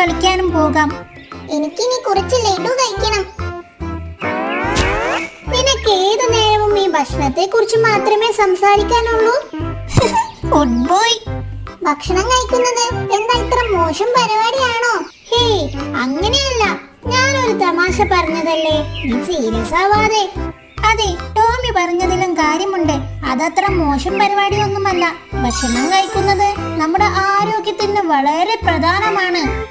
കളിക്കാനും പോകാം. എനിക്കിനി കുറച്ച് ലഡു കഴിക്കണം. നിനക്ക് ഏതു നേരവും ഈ ഭക്ഷണത്തെ കുറിച്ച് മാത്രമേ സംസാരിക്കാനുള്ളൂ? ഗുഡ് ബോയ് ഭക്ഷണം കഴിക്കുന്നത് എന്താ ഇത്ര മോശം പരിപാടിയാണോ? ഹേ അങ്ങനെയല്ല. ഞാനൊരു തമാശ പറഞ്ഞതല്ലേ? നീ സീരിയസ് ആവാതെ. അതെ ടോമി പറഞ്ഞതിലും കാര്യമുണ്ട്. അതത്ര മോശം പരിപാടിയൊന്നുമല്ല. ഭക്ഷണം കഴിക്കുന്നത് നമ്മുടെ ആരോഗ്യത്തിന് വളരെ പ്രധാനമാണ്.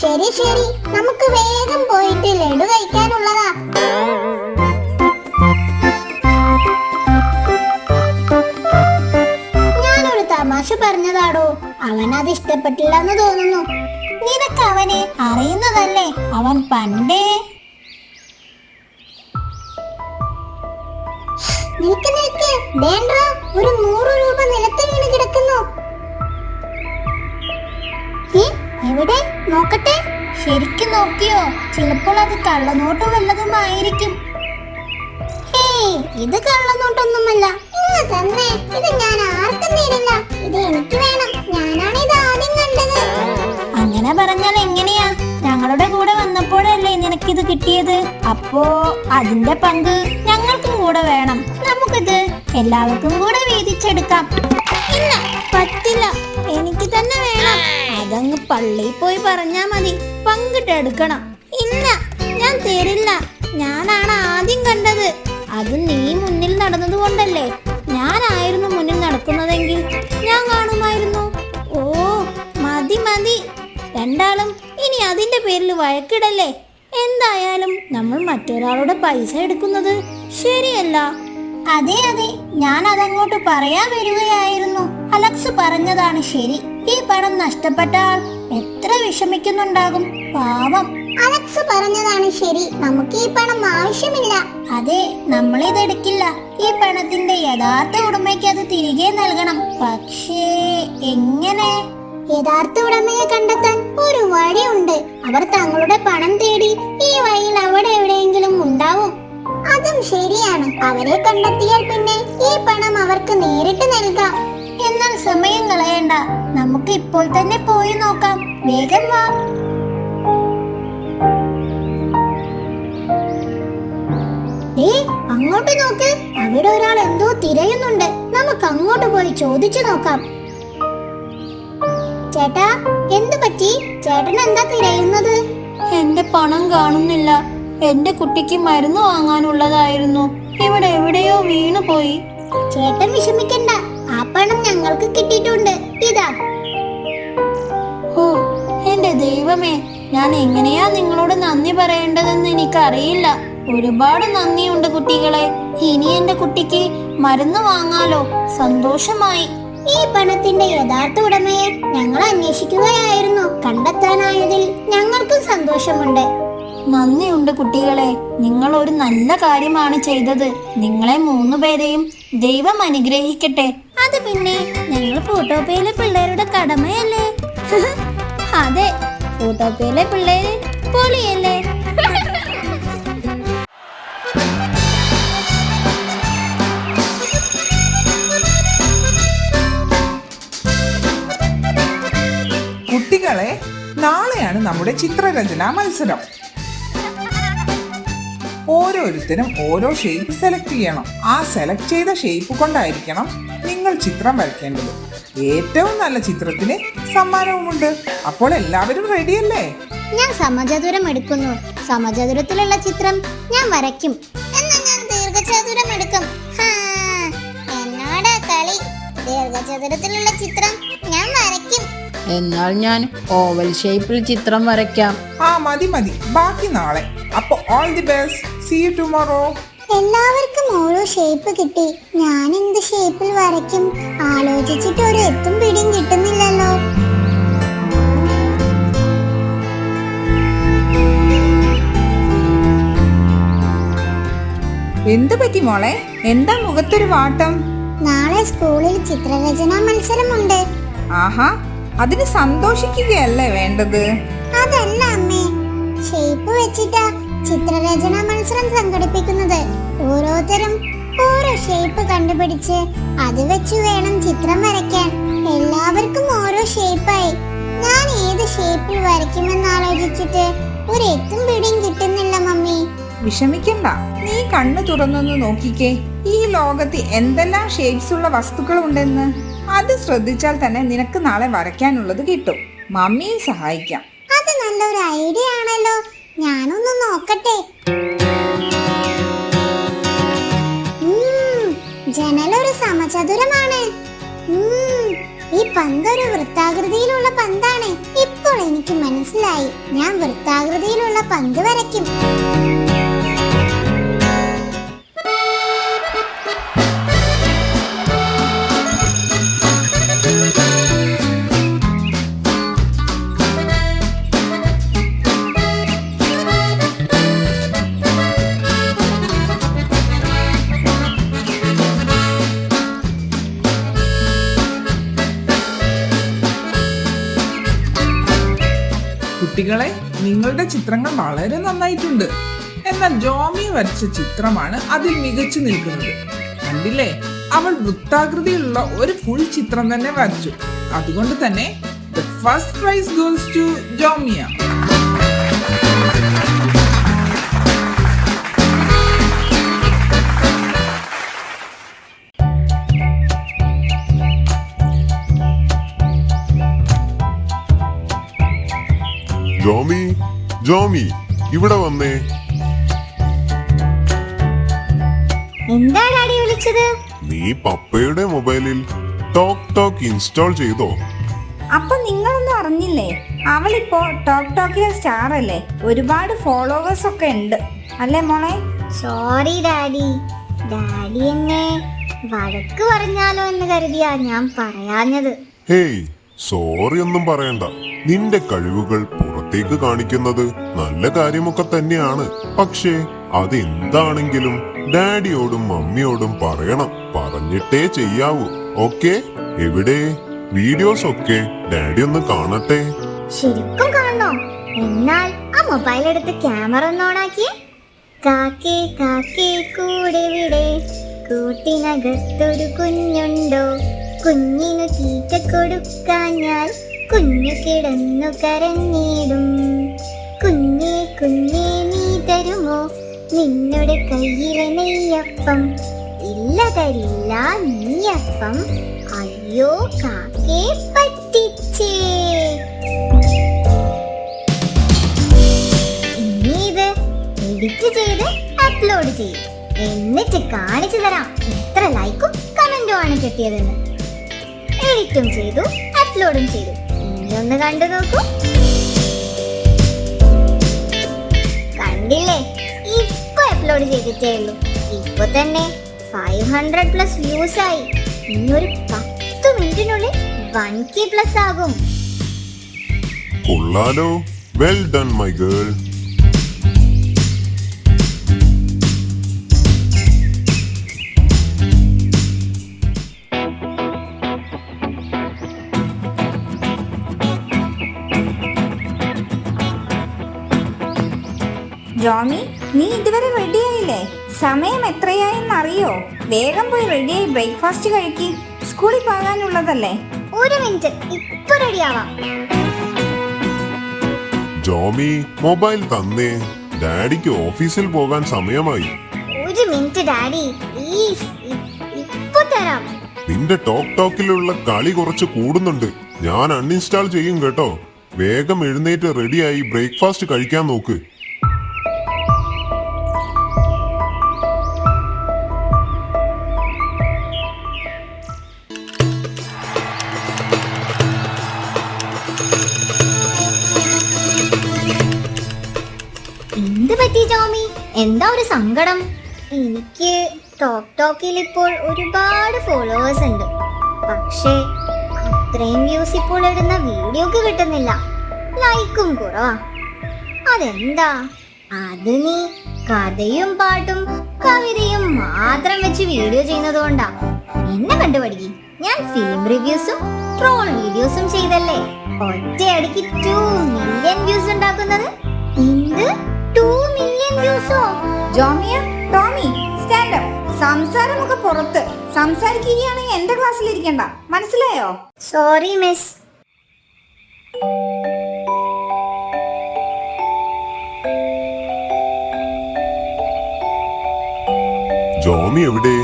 ശരി ശരി. നമുക്ക് വേഗം പോയിട്ട് ലഡു കഴിക്കാനുള്ളതാ. ഞാനൊരു തമാശ പറഞ്ഞതാടോ. അവൻ അത് ഇഷ്ടപ്പെട്ടില്ല എന്ന് തോന്നുന്നു. നിനക്ക് അവനെ അറിയുന്നതല്ലേ? അവൻ പണ്ടേ. നിൽക്ക് നിൽക്ക്. വേണ്ട ഒരു നൂറ് രൂപ നിലത്ത് വീണ് കിടക്കുന്നു. ഏ, എവിടെ? നോക്കട്ടെ. ശരിക്കും നോക്കിയോ? ചിലപ്പോൾ അത് കള്ളനോട്ട് വല്ലതുമായിരിക്കും. ഇത് കള്ളനോട്ടൊന്നുമല്ല. ഇത് ഞാൻ ആർക്കും തരില്ല. ഇത് എനിക്ക് വേണം. ഞാനാണ് ഇത് ആദ്യം കണ്ടത്. അങ്ങനെ പറഞ്ഞാൽ എങ്ങനെയാ? ഞങ്ങളുടെ കൂടെ വന്നപ്പോഴല്ലേ നിനക്കിത് കിട്ടിയത്? അപ്പോ അതിന്റെ പങ്ക് ഞങ്ങൾക്കും കൂടെ വേണം. നമുക്കിത് എല്ലാവർക്കും കൂടെ വീതിച്ചെടുക്കാം. പറ്റില്ല. എനിക്ക് തന്നെ വേണം. അതങ്ങ് പള്ളിയിൽ പോയി പറഞ്ഞാ മതി. പങ്കിട്ടെടുക്കണം. ഇല്ല ഞാൻ തരില്ല. ഞാനാണ് ആദ്യം കണ്ടത്. അത് നീ മുന്നിൽ നടന്നത് കൊണ്ടല്ലേ? ഞാനായിരുന്നു മുന്നിൽ നടക്കുന്നതെങ്കിൽ ഞാൻ കാണുമായിരുന്നു. ഓ മതി മതി. രണ്ടാളും ഇനി അതിന്റെ പേരിൽ വഴക്കിടല്ലേ? എന്തായാലും നമ്മൾ മറ്റൊരാളുടെ പൈസ എടുക്കുന്നത് ശരിയല്ല. അതെ അതെ. ഞാൻ അതങ്ങോട്ട് പറയാൻ വരികയായിരുന്നു. അലക്സ് പറഞ്ഞതാണ് ശരി. ഈ പണം നഷ്ടപ്പെട്ട ആൾ എത്ര വിഷമിക്കുന്നുണ്ടാകും? പാവം. അലക്സ് പറഞ്ഞതാണ് ശരി. നമുക്ക് ഈ പണം ആവശ്യമില്ല. അതെ നമ്മൾ ഇതെടുക്കില്ല ഈ പണത്തിന്റെ യഥാർത്ഥ ഉടമയ്ക്ക് അത് തിരികെ നൽകണം. പക്ഷേ എങ്ങനെ? യഥാർത്ഥ ഉടമയെ കണ്ടെത്താൻ ഒരു വഴിയുണ്ട്. അവർ തങ്ങളുടെ പണം തേടി ഈ വഴിയിൽ അവിടെ എവിടെയെങ്കിലും ഉണ്ടാവും. അതും ശരിയാണ്. അവരെ കണ്ടെത്തിയാൽ പിന്നെ ഈ പണം അവർക്ക് നേരിട്ട് നൽകാം. എന്നാൽ സമയം കളയണ്ട. നമുക്ക് ഇപ്പോൾ തന്നെ പോയി നോക്കാം. വേഗം വാ. അങ്ങോട്ട് നോക്ക്. അവിടെ ഒരാൾ എന്തോ തിരയുന്നുണ്ട്. നമുക്ക് അങ്ങോട്ട് പോയി ചോദിച്ചു നോക്കാം. ചേട്ടാ എന്തു പറ്റി? ചേട്ടൻ എന്താ തിരയുന്നത്? എന്റെ പണം കാണുന്നില്ല. എന്റെ കുട്ടിക്ക് മരുന്ന് വാങ്ങാനുള്ളതായിരുന്നു. ഇവിടെ എവിടെയോ വീണു പോയി ചേട്ടൻ വിഷമിക്കണ്ട. പണം ഞങ്ങൾക്ക് കിട്ടിയിട്ടുണ്ട്. ഇതാ. ഓ എന്റെ ദൈവമേ ഞാൻ എങ്ങനെയാ നിങ്ങളോട് നന്ദി പറയേണ്ടതെന്ന് എനിക്കറിയില്ല. ഒരുപാട് നന്ദിയുണ്ട് കുട്ടികളെ. ഇനി എന്റെ കുട്ടിക്ക് മരുന്ന് വാങ്ങാലോ. സന്തോഷമായി. ഈ പണത്തിന്റെ യഥാർത്ഥ ഉടമയെ ഞങ്ങൾ അന്വേഷിക്കുകയായിരുന്നു. കണ്ടെത്താനായതിൽ ഞങ്ങൾക്കും സന്തോഷമുണ്ട്. നന്ദിയുണ്ട് കുട്ടികളെ നിങ്ങൾ ഒരു നല്ല കാര്യമാണ് ചെയ്തത്. നിങ്ങളെ മൂന്നു പേരെയും ദൈവം അനുഗ്രഹിക്കട്ടെ. അത് പിന്നെ ഞങ്ങൾ ഫോട്ടോപ്പയിലെ പിള്ളേരുടെ കടമയല്ലേ? അതെ ഫോട്ടോപ്പയിലെ പിള്ളേര് പൊളിയല്ലേ? കുട്ടികളെ നാളെയാണ് നമ്മുടെ ചിത്രരചനാ മത്സരം. ഓരോരുത്തരും ഓരോ ഷേപ്പ് സെലക്ട് ചെയ്യണം. ആ സെലക്ട് ചെയ്ത ഷേപ്പ് കൊണ്ടായിരിക്കണം നിങ്ങൾ ചിത്രം വരയ്ക്കേണ്ടത്. ഏറ്റവും നല്ല ചിത്രത്തിന് സമ്മാനവുമുണ്ട്. അപ്പോൾ എല്ലാവരും റെഡിയല്ലേ ഞാൻ സമചതുരം എടുക്കുന്നു. സമചതുരത്തിലുള്ള ചിത്രം ഞാൻ വരയ്ക്കും. എന്നാ ഞാൻ ദീർഘചതുരം എടുക്കും. ഹാ, എന്നോടാ കളി. ദീർഘചതുരത്തിലുള്ള ചിത്രം ഞാൻ വരയ്ക്കും. എന്നാൽ ഞാൻ ഓവൽ ഷേപ്പിൽ ചിത്രം വരയ്ക്കാം. ആ മതി മതി. ബാക്കി നാളെ. അപ്പോൾ all the best see you tomorrow എല്ലാവർക്കും ഓരോ ഷേപ്പ് കിട്ടി. ഞാൻ എന്ത് ഷേപ്പിൽ വരയ്ക്കും? ആലോചിച്ചിട്ട് ഒരു എത്തും പിടിയും കിട്ടുന്നില്ലല്ലോ. എന്തു പറ്റി മോളെ? എന്താ മുഖത്തൊരു വാട്ടം? നാളെ സ്കൂളിൽ ചിത്രരചനാ മത്സരമുണ്ട്. ആഹാ അതിന് സന്തോഷിക്കുകയല്ലേ വേണ്ടത്? അതല്ല അമ്മേ. ഷേപ്പ് വെച്ചിട്ടാ ചിത്രരചനാ മത്സരം സംഘടിപ്പിക്കുന്നത്. ഓരോരുത്തരും ഓരോ ഷേപ്പ് കണ്ടുപിടിച്ച് അത് വെച്ച് വേണം ചിത്രം വരയ്ക്കാൻ. എല്ലാവർക്കും ഓരോ ഷേപ്പായി ഞാൻ ഏത് ഷേപ്പിൽ വരയ്ക്കുമെന്ന് ആലോചിച്ചിട്ട് ഒരു എത്തും പിടിയും കിട്ടുന്നില്ല മമ്മി. വിഷമിക്കണ്ട. നീ കണ്ണു തുറന്നൊന്ന് നോക്കിക്കേ. ഈ ലോകത്ത് എന്തെല്ലാം ഷേപ്സ് ഉള്ള വസ്തുക്കളുണ്ടെന്ന്? അത് ശ്രദ്ധിച്ചാൽ തന്നെ നിനക്ക് നാളെ വരയ്ക്കാനുള്ളത് കിട്ടും. മമ്മിയെ സഹായിക്കാം. അത് നല്ലൊരു ഐഡിയ ആണല്ലോ. ഞാനൊന്ന് നോക്കട്ടെ. ജനലൊരു സമചതുരമാണ്. ഈ പന്തൊരു വൃത്താകൃതിയിലുള്ള പന്താണ്. ഇപ്പോൾ എനിക്ക് മനസ്സിലായി. ഞാൻ വൃത്താകൃതിയിലുള്ള പന്ത് വരയ്ക്കും. കുട്ടികളെ നിങ്ങളുടെ ചിത്രങ്ങൾ വളരെ നന്നായിട്ടുണ്ട്. എന്നാൽ ജോമി വരച്ച ചിത്രമാണ് അതിൽ മികച്ചു നിൽക്കുന്നത്. കണ്ടില്ലേ? അവൾ വൃത്താകൃതിയിലുള്ള ഒരു ഫുൾ ചിത്രം തന്നെ വരച്ചു. അതുകൊണ്ട് തന്നെ first prize goes to Jomiya. Jomi Jomi ഇവിടെ വന്നേ. എന്താ ഡാഡി വിളിച്ചത്? നീ പപ്പയുടെ മൊബൈലിൽ ടോക് ടോക്ക് ഇൻസ്റ്റാൾ ചെയ്തോ? അപ്പൊ നിങ്ങളൊന്നും അറിഞ്ഞില്ലേ? അവളിപ്പോ ടോക് ടോക്കിലെ സ്റ്റാർ അല്ലേ ഒരുപാട് ഫോളോവേഴ്സ് ഒക്കെ ഉണ്ട്. അല്ലേ മോളെ? Sorry daddy. ഡാഡി എന്നെ വഴക്ക് പറഞ്ഞാലോ എന്ന് കരുതിയാ ഞാൻ പറയാഞ്ഞത്. ഹേയ് സോറി ഒന്നും പറയണ്ട. നിന്റെ കഴിവുകൾ പുറത്തേക്ക് കാണിക്കുന്നത് നല്ല കാര്യമൊക്കെ തന്നെയാണ്. പക്ഷേ അതെന്താണെങ്കിലും ഡാഡിയോടും മമ്മിയോടും പറയണം. പറഞ്ഞിട്ടേ ചെയ്യാവൂ. ഓക്കെ? എവിടെ? വീഡിയോസ് ഒക്കെ ഡാഡി ഒന്ന് കാണട്ടെ. ശരിക്കും കാണണോ? എന്നാൽ ആ മൊബൈൽ എടുത്ത് ക്യാമറ ഒന്ന് ഓണാക്കിയേ കാക്കേ കാക്കേ കൂടെ വിടെ. കൂട്ടിനകത്തൊരു കുഞ്ഞുണ്ടോ? കുഞ്ഞിനു തീറ്റ കൊടുക്കാഞ്ഞാൽ കുഞ്ഞു കിടന്നു കരഞ്ഞിടും. കുഞ്ഞേ കുഞ്ഞേ നീ തരുമോ? നിന്നുടെ കയ്യിലെ നെയ്യപ്പം. ഇല്ല തരില്ല നീയപ്പം. അയ്യോ കാക്കേ പറ്റിച്ചേ. ഇനി എഡിറ്റ് ചെയ്ത് അപ്ലോഡ് ചെയ്യും. എന്നിട്ട് കാണിച്ചു തരാം എത്ര ലൈക്കും കമന്റും ആണ് കിട്ടിയതെന്ന്. എഡിറ്റും ചെയ്തു അപ്ലോഡും ചെയ്തു. ഇനി ഒന്ന് കണ്ടു നോക്കൂ. കണ്ടില്ലേ? ഇപ്പൊ അപ്ലോഡ് ചെയ്തിട്ടേ ഉള്ളൂ. ഇപ്പൊ തന്നെ ഫൈവ് ഹൺഡ്രഡ് പ്ലസ് വ്യൂസ് ആയി. ഇനിയൊരു പത്ത് മിനിറ്റിനുള്ളിൽ വൺ കെ പ്ലസ് ആകും. കൊള്ളാലോ. Well done my girl Jomi നീ ഇതുവരെ റെഡിയായില്ലേ സമയം എത്രയായെന്ന് അറിയോ? വേഗം പോയി റെഡിയായി ബ്രേക്ക്ഫാസ്റ്റ് കഴിക്കി. സ്കൂളിൽ പോകാനുള്ളതല്ലേ? ഒരു മിനിറ്റ് ഇപ്പൊ റെഡിയാവാം ജോമി മൊബൈൽ തന്നേ. ഡാഡിക്ക് ഓഫീസിൽ പോകാൻ സമയമായി. ഒരു മിനിറ്റ് ഡാഡി. പ്ലീസ് ഇപ്പൊ തരാം. നിന്റെ ടോക്ക് ടോക്കിലുള്ള കളി കുറച്ച് കൂടുന്നുണ്ട്. ഞാൻ അൺഇൻസ്റ്റാൾ ചെയ്യും കേട്ടോ. വേഗം എഴുന്നേറ്റ് റെഡിയായി ബ്രേക്ക്ഫാസ്റ്റ് കഴിക്കാൻ നോക്ക്. പറ്റി ജോമി? എന്താ ഒരു സങ്കടം? എനിക്ക് ടോക്ക് ടോക്കിൽ ഇപ്പോൾ ഒരുപാട് ഫോളോവേഴ്സ് ഉണ്ട്. പക്ഷേ അത്രയും വ്യൂസ് ഇപ്പോൾ ഇടുന്ന വീഡിയോക്ക് കിട്ടുന്നില്ല. ലൈക്കും കുറവാ. അതെന്താ? അത് നീ കഥയും പാട്ടും കവിതയും മാത്രം വെച്ച് വീഡിയോ ചെയ്യുന്നത് കൊണ്ടാ. എന്നെ കണ്ടുപഠിക്കി. ഞാൻ ഫിലിം റിവ്യൂസും ട്രോൾ വീഡിയോസും ചെയ്തല്ലേ? ഒറ്റയടിക്ക് ടു മില്യൺ വ്യൂസ് ഉണ്ടാക്കുന്നത്? എന്ത്? Yusuf Jomiya Tomy stand up. സംസാരമൊക്കെ പുറത്ത്. സംസാരിക്കുകയാണെങ്കിൽ എന്റെ ക്ലാസ്സിൽ ഇരിക്കണ്ട. മനസ്സിലായോ? സോറി മിസ് ജോമി എവിടെ?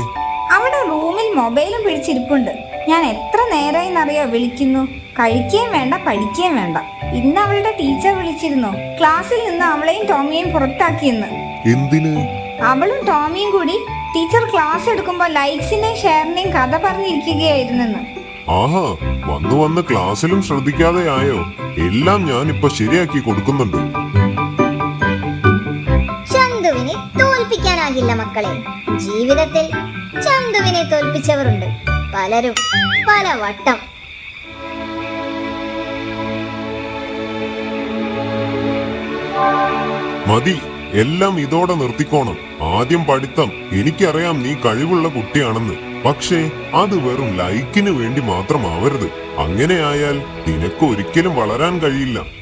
അവിടെ റൂമിൽ മൊബൈലും പിടിച്ചിരിപ്പുണ്ട്. ഞാൻ എത്ര നേരമായി എന്നറിയോ വിളിക്കുന്നു. കഴിക്കുകയും വേണ്ട പഠിക്കുകയും വേണ്ട. ഇന്ന് അവളുടെ ടീച്ചർ വിളിച്ചിരുന്നു. ക്ലാസ്സിൽ നിന്ന് അവളെയും ടോമിയെയും പുറത്താക്കിയെന്ന്. എന്തിന്? അവളും ടോമിയും കൂടി ടീച്ചർ ക്ലാസ് എടുക്കുമ്പോൾ ലൈക്സിനെയും ഷെയറിനെയും കഥ പറഞ്ഞിരിക്കുകയായിരുന്നെന്ന്. ആഹാ വന്നു വന്ന് ക്ലാസ്സിലും ശ്രദ്ധിക്കാതെ ആയോ? എല്ലാം ഞാൻ ഇപ്പൊ ശരിയാക്കി കൊടുക്കുന്നുണ്ട്. ചന്തുവിനെ തോൽപ്പിക്കാനാകില്ല മക്കളെ. ജീവിതത്തിൽ ചന്തുവിനെ തോൽപ്പിച്ചവരുണ്ട്. പലരും പല വട്ടം മതി. എല്ലാം ഇതോടെ നിർത്തിക്കോണം. ആദ്യം പഠിത്തം. എനിക്കറിയാം നീ കഴിവുള്ള കുട്ടിയാണെന്ന്. പക്ഷേ അത് വെറും ലൈക്കിന് വേണ്ടി മാത്രമാവരുത്. അങ്ങനെയായാൽ നിനക്ക് ഒരിക്കലും വളരാൻ കഴിയില്ല.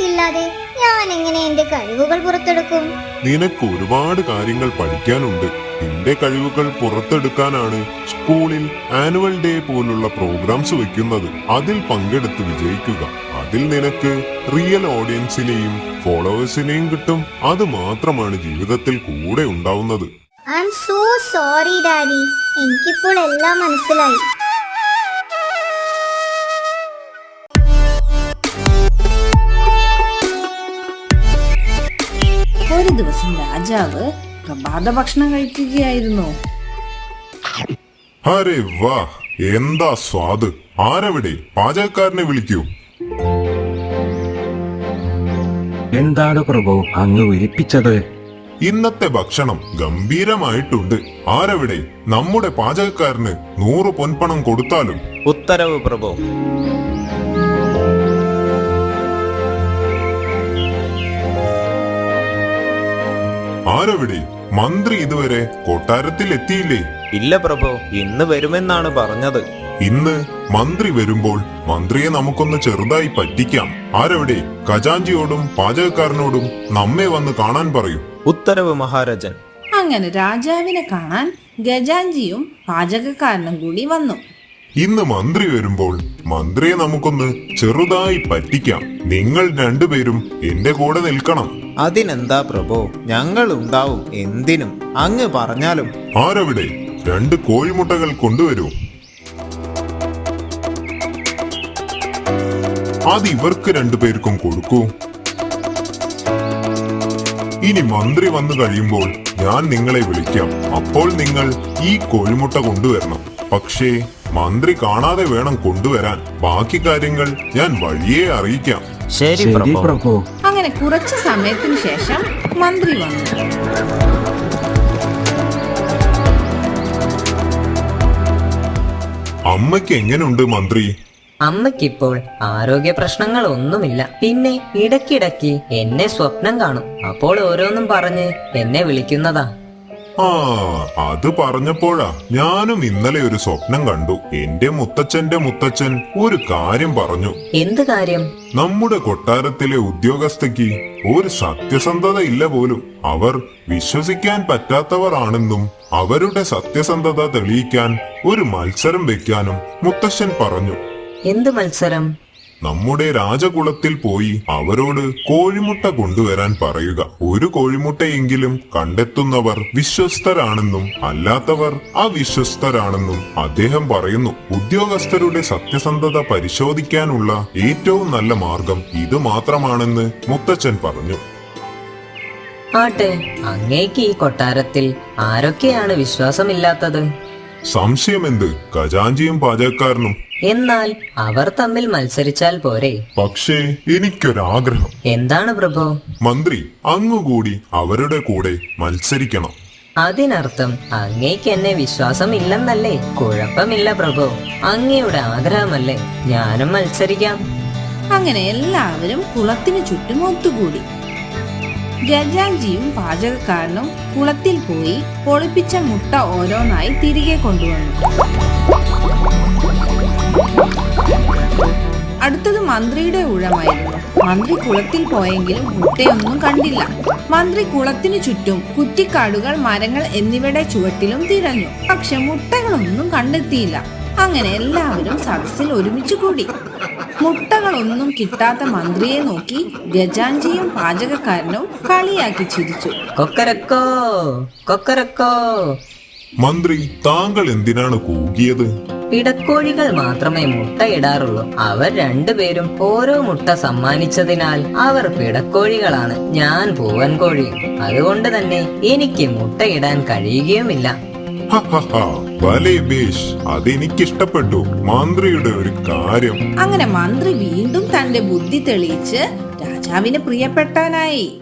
ഇല്ലാതെ ഞാൻ എങ്ങനെ എന്റെ കഴിവുകൾ പുറത്തെടുക്കും? നിനക്ക് ഒരുപാട് കാര്യങ്ങൾ പഠിക്കാനുണ്ട്. നിന്റെ കഴിവുകൾ പുറത്തെടുക്കാനാണ് സ്കൂളിൽ ആനുവൽ ഡേ പോലുള്ള പ്രോഗ്രാംസ് വെക്കുന്നത് അതിൽ പങ്കെടുത്ത് വിജയിക്കുക. അതിൽ നിനക്ക് റിയൽ ഓഡിയൻസിനെയും ഫോളോവേഴ്സിനെയും കിട്ടും. അത് മാത്രമാണ് ജീവിതത്തിൽ കൂടെ ഉണ്ടാവുന്നത്. I'm so sorry daddy എനിക്കിപ്പോൾ എല്ലാം മനസ്സിലായി. ഒരു ദിവസം രാജാവ് പ്രഭാത ഭക്ഷണം കഴിക്കുകയായിരുന്നു. അരെ വാ എന്താ സ്വാദ്? ആരവിടെ? പാചകക്കാരനെ വിളിക്കൂ. എന്താണ് പ്രഭു അങ്ങ് വിരിപ്പിച്ചത് ഇന്നത്തെ ഭക്ഷണം ഗംഭീരമായിട്ടുണ്ട്. ആരവിടെ? നമ്മുടെ പാചകക്കാരന് നൂറ് പൊൻപണം കൊടുത്താലും. ഉത്തരവ് പ്രഭു. ആരവിടെ? മന്ത്രി ഇതുവരെ കൊട്ടാരത്തിൽ എത്തിയില്ലേ? ഇല്ല പ്രഭു ഇന്ന് വരുമെന്നാണ് പറഞ്ഞത്. ഇന്ന് മന്ത്രി വരുമ്പോൾ മന്ത്രിയെ നമുക്കൊന്ന് ചെറുതായി പറ്റിക്കാം. ആരവിടെ? ഖജാഞ്ചിയോടും പാചകക്കാരനോടും നമ്മെ വന്ന് കാണാൻ പറയൂ. ഉത്തരവ് മഹാരാജൻ. അങ്ങനെ രാജാവിനെ കാണാൻ ഗജാഞ്ചിയും പാചകക്കാരനും കൂടി വന്നു. ഇന്ന് മന്ത്രി വരുമ്പോൾ മന്ത്രിയെ നമുക്കൊന്ന് ചെറുതായി പറ്റിക്കാം. നിങ്ങൾ രണ്ടുപേരും എന്റെ കൂടെ നിൽക്കണം. അതിനെന്താ പ്രഭോ? ഞങ്ങൾ ഉണ്ടാവും എന്തിനും. അങ്ങ് പറഞ്ഞാലും. ആരവിടെ? രണ്ട് കോഴിമുട്ടകൾ കൊണ്ടുവരൂ. അത് ഇവർക്ക് രണ്ടുപേർക്കും കൊടുക്കൂ. ഇനി മന്ത്രി വന്നു കഴിയുമ്പോൾ ഞാൻ നിങ്ങളെ വിളിക്കാം. അപ്പോൾ നിങ്ങൾ ഈ കോഴിമുട്ട കൊണ്ടുവരണം. പക്ഷേ മന്ത്രി കാണാതെ വേണം കൊണ്ടുവരാൻ. ബാക്കി കാര്യങ്ങൾ ഞാൻ വഴിയേ അറിയിക്കാം. ശരി പ്രഭു. അങ്ങനെ കുറച്ചു സമയത്തിന് ശേഷം മന്ത്രി വന്നു. അമ്മയ്ക്ക് എങ്ങനെയുണ്ട് മന്ത്രി? അമ്മയ്ക്കിപ്പോൾ ആരോഗ്യ പ്രശ്നങ്ങൾ ഒന്നുമില്ല പിന്നെ ഇടയ്ക്കിടയ്ക്ക് എന്നെ സ്വപ്നം കാണും. അപ്പോൾ ഓരോന്നും പറഞ്ഞ് എന്നെ വിളിക്കുന്നതാ. ആ അത് പറഞ്ഞപ്പോഴാ ഞാനും ഇന്നലെ ഒരു സ്വപ്നം കണ്ടു. എന്റെ മുത്തച്ഛന്റെ മുത്തച്ഛൻ ഒരു കാര്യം പറഞ്ഞു. എന്ത് കാര്യം? നമ്മുടെ കൊട്ടാരത്തിലെ ഉദ്യോഗസ്ഥയ്ക്ക് ഒരു സത്യസന്ധത ഇല്ല പോലും. അവർ വിശ്വസിക്കാൻ പറ്റാത്തവർ ആണെന്നും അവരുടെ സത്യസന്ധത തെളിയിക്കാൻ ഒരു മത്സരം വെക്കാനും മുത്തശ്ശൻ പറഞ്ഞു. എന്ത് മത്സരം? നമ്മുടെ രാജകുലത്തിൽ പോയി അവരോട് കോഴിമുട്ട കൊണ്ടുവരാൻ പറയുക. ഒരു കോഴിമുട്ടയെങ്കിലും കണ്ടെത്തുന്നവർ വിശ്വസ്തരാണെന്നും അല്ലാത്തവർ അവിശ്വസ്തരാണെന്നും അദ്ദേഹം പറയുന്നു. ഉദ്യോഗസ്ഥരുടെ സത്യസന്ധത പരിശോധിക്കാനുള്ള ഏറ്റവും നല്ല മാർഗം ഇത് മാത്രമാണെന്ന് മുത്തച്ഛൻ പറഞ്ഞു. ആട്ടെ അങ്ങേക്ക് ഈ കൊട്ടാരത്തിൽ ആരൊക്കെയാണ് വിശ്വാസമില്ലാത്തത്? സംശയമെന്ത്? ഖജാഞ്ചിയും പാചകക്കാരനും. എന്നാൽ അവർ തമ്മിൽ മത്സരിച്ചാൽ പോരെ. പക്ഷേ എനിക്കൊരാഗ്രഹം. എന്താണ് പ്രഭു? മന്ത്രി അങ്ങുകൂടി അവരുടെ കൂടെ മത്സരിക്കണം. അതിനർത്ഥം അങ്ങേക്ക് എന്നെ വിശ്വാസം ഇല്ലെന്നല്ലേ കുഴപ്പമില്ല പ്രഭു. അങ്ങയുടെ ആഗ്രഹമല്ലേ? ഞാനും മത്സരിക്കാം. അങ്ങനെ എല്ലാവരും കുളത്തിനു ചുറ്റും ഒത്തുകൂടി ഗജാഞ്ചിയും പാചകക്കാരനും കുളത്തിൽ പോയി പൊളിപ്പിച്ച മുട്ട ഓരോന്നായി തിരികെ കൊണ്ടുവന്നു. അടുത്തത് മന്ത്രിയുടെ ഊഴമായിരുന്നു. മന്ത്രി കുളത്തിൽ പോയെങ്കിലും മുട്ടയൊന്നും കണ്ടില്ല. മന്ത്രി കുളത്തിനു ചുറ്റും കുറ്റിക്കാടുകൾ മരങ്ങൾ എന്നിവയുടെ ചുവട്ടിലും തിരഞ്ഞു. പക്ഷെ മുട്ടകളൊന്നും കണ്ടെത്തിയില്ല. അങ്ങനെ എല്ലാവരും സദസ്സിൽ ഒരുമിച്ച് കൂടി. മുട്ടകളൊന്നും കിട്ടാത്ത മന്ത്രിയെ നോക്കി ഗജാഞ്ചിയും പാചകക്കാരനും കളിയാക്കി ചിരിച്ചു. കൊക്കരക്കോ കൊക്കരക്കോ. മന്ത്രി താങ്കൾ എന്തിനാണ് കൂകിയത്? പിടക്കോഴികൾ മാത്രമേ മുട്ടയിടാറുള്ളൂ. അവർ രണ്ടുപേരും ഓരോ മുട്ട സമ്മാനിച്ചതിനാൽ അവർ പിടക്കോഴികളാണ്. ഞാൻ പൂവൻ കോഴിയും അതുകൊണ്ട് തന്നെ എനിക്ക് മുട്ടയിടാൻ കഴിയുകയുമില്ല. ബേഷ് അതെനിക്കിഷ്ടപ്പെട്ടു. മന്ത്രിയുടെ ഒരു കാര്യം. അങ്ങനെ മന്ത്രി വീണ്ടും തന്റെ ബുദ്ധി തെളിയിച്ച് രാജാവിന് പ്രിയപ്പെട്ടവനായി